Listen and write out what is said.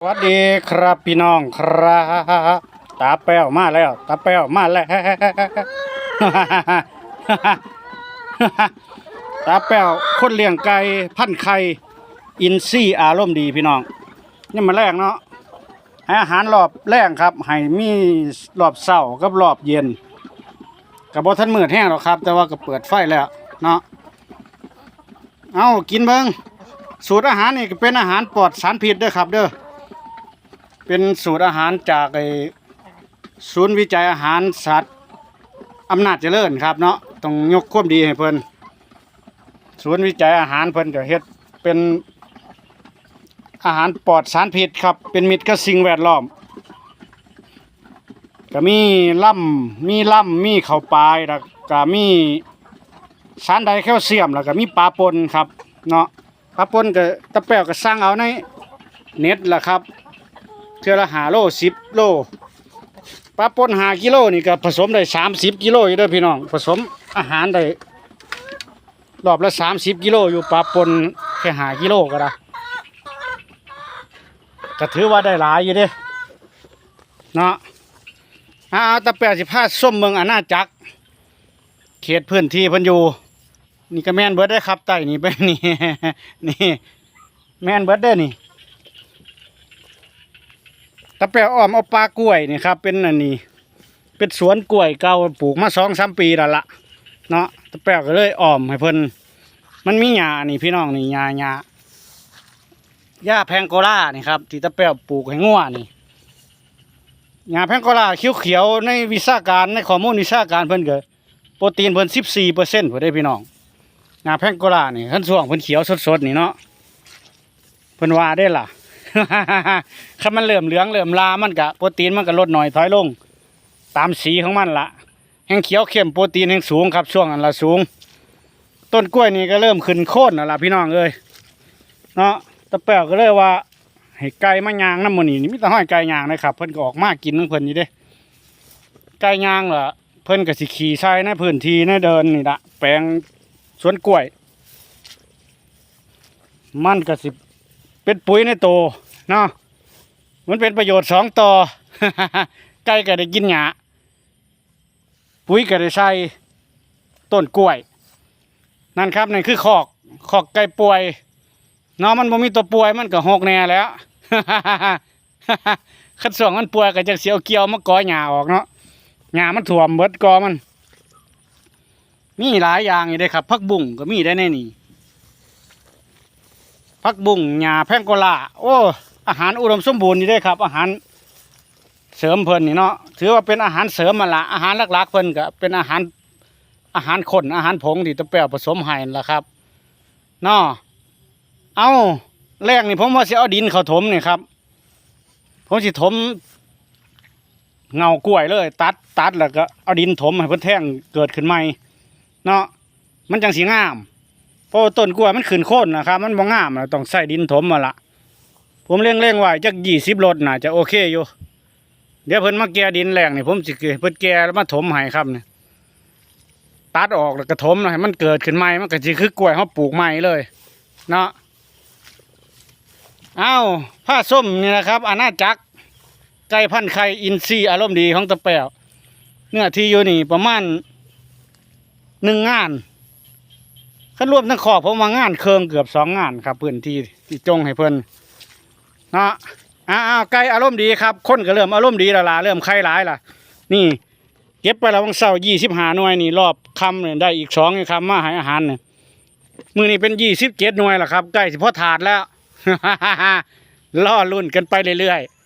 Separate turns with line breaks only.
สวัสดีครับพี่น้องครับตาแป้วมาแล้วตาแป้วมาแล้วตาแป้วคนเลี้ยงไก่พันไข่อินซี่อารมณ์ดีพี่น้องนี่มาแรกเนาะให้อาหารรอบแรกครับให้มีรอบเช้ากับรอบเย็นกับบทันมืดแห้งหรอกครับ แต่ว่าก็เปิดไฟแล้วเนาะเอากินเบิ้งสูตรอาหารนี่ก็เป็นอาหารปลอดสารพิษเด้อครับเด้อ เป็นสูตรอาหารจากไอศูนย์วิจัยอาหารสัตว์อำนาจเจริญครับเนาะต้องยกความดีให้เพิ่นศูนย์วิจัยอาหารเพิ่นก็เฮ็ดเป็นอาหารปลอดสารพิษครับ เป็นมิตรกับสิ่งแวดล้อม ก็มีล่ำมีล่ำมีข้าวปลายแล้วก็มีสารไดแคลเซียมแล้วก็มีปลาปนครับเนาะปลาปนก็ตะแป้วก็สร้างเอาในเน็ตล่ะครับ เทือละหาโลสิบโลปลาปนหากิโลนี่ก็ผสมได้สามสิบกิโลอยู่เด้อพี่น้อง ผสมอาหารได้รอบละสามสิบกิโลอยู่ปลาปนแค่หากิโลก็ได้ก็ถือว่าได้หลายอยู่เด้เนาะอาตะแปดสิบห้าส้มเมืองอาณาจักร เขตพื้นที่พันอยู่ นี่ก็แม่นเบิร์ดได้ครับใต้นี่ไปนี่นี่ แม่นเบิร์ดได้นี่ ตะแปวอ้อมเอาปลากล้วยนี่ครับ เป็นอันนี้ เป็นสวนกล้วยเก่าปลูกมาสองสามปีแล้วละเนาะตะแปวก็เลยอ้อมให้เพิ่นมันมีหญ้านี่พี่น้องนี่หญ้าหญ้าหญ้าแพงโกล่านี่ครับที่ตะแปวปลูกให้งัวนี่หญ้าแพงโกล่าเขียวๆในวิชาการในข้อมูลวิชาการเพิ่นเก็โปรตีนเพิ่นสิบสี่เปอร์เซ็นต์ได้พี่น้องหญ้าแพงโกล่านี่ขั้นส่วงเพิ่นเขียวสดๆนี่เนาะเพิ่นว่าได้ล่ะ ถ้ามันเหลื่อมเหลืองเหลื่อมลามันกะโปรตีนมันก็ลดหน่อยถอยลง ตามสีของมันละแห้งเขียวเข้มโปรตีนแห้งสูงครับ ช่วงอันละสูง ต้นกล้วยนี่ก็เริ่มขึ้นโค่นแล้วล่ะพี่น้องเอ้ยเนาะตะแปวก็เลยว่าให้ไก่มายางน้ำมันนี่นี่มีแต่ห้อยไก่ยางนะครับ เพิ่นก็ออกมากินของเพิ่นนี่เด้ไก่ยางเหรอเพิ่นก็สิขี่ใช้ในพื้นที่ในเดินนี่ละแปลงสวนกล้วย มันก็สิ เป็นปุ๋ยในโตวเนาะมันเป็นประโยชน์สองต่อไก่ก็ได้กินหญ้าปุ๋ยก็ได้ใส่ต้นกล้วย นั่นครับนั่นคือคอกคอกไก่ป่วยเนาะมันบ่มีตัวป่วยมันก็หกแน่แล้วขัดส่วงมันป่วยก็จะเสียวเกี่ยวมาก่อหญ้าออกเนาะหญ้ามันถ่วมเบิดกอมัน มีหลายอย่างอยู่เด้ครับผักบุ้งก็มีได้ในนี่ ผักบุ้งหญ้าแพงโกลาโอ้อาหารอุดมสมบูรณ์นี่ได้ครับ อาหารเสริมเพิ่นนี่เนาะถือว่าเป็นอาหารเสริมมาละอาหารหลักๆเพิ่นก็เป็นอาหารอาหารข้นอาหารผงที่ตะแป้วผสมให้นั่นล่ะครับเนาะเอาแรกนี่ผมว่าสิเอาดินเขาถมนี่ครับผมสิถมเงากล้วยเลย ตัดตัดแล้วก็เอาดินถมให้เพิ่นแท่งเกิดขึ้นใหม่เนาะมันจังสีงาม เพราะต้นกล้วยมันขึ้นโค่นนะครับมันบ่งามนะต้องใส่ดินถมมาละผมเลี้ยงเลี้ยงไว้จักยี่สิบรถน่ะจะโอเคอยู่ เดี๋ยวเพิ่นมาแก่ดินแรงนี่ผมสิเกเพิ่นแก่แล้วมาถมให้ครับเนี่ยตัดออกแล้วก็ถมนะให้มันเกิดขึ้นใหม่มันก็สิคือกล้วยเฮาปลูกใหม่เลย เนาะเอ้าผ้าส้มนี่นะครับอาณาจักรไก่พันธุ์ไข่อินทรีอารมณ์ดีของตะแปวเนื้อที่อยู่นี่ประมาณหนึ่งงาน ขันรวมทั้งขอบผมมางานเคืองเกือบสองงานครับพื้นที่ที่จงให้เพิ่นเนาะอ้าวไก่อารมณ์ดีครับคนก็เริ่มอารมณ์ดีละล่ะเริ่มไข่หลายล่ะ นี่ เก็บไปแล้ววังเสาร์ยี่สิบห้าหน่วยนี่รอบคำเนี่ยได้อีกสองคำมาให้อาหารเนี่ยมือนี่เป็นยี่สิบเจ็ดหน่วยล่ะครับใกล้สิพอถาดแล้วล่อรุ่นกันไปเรื่อยๆ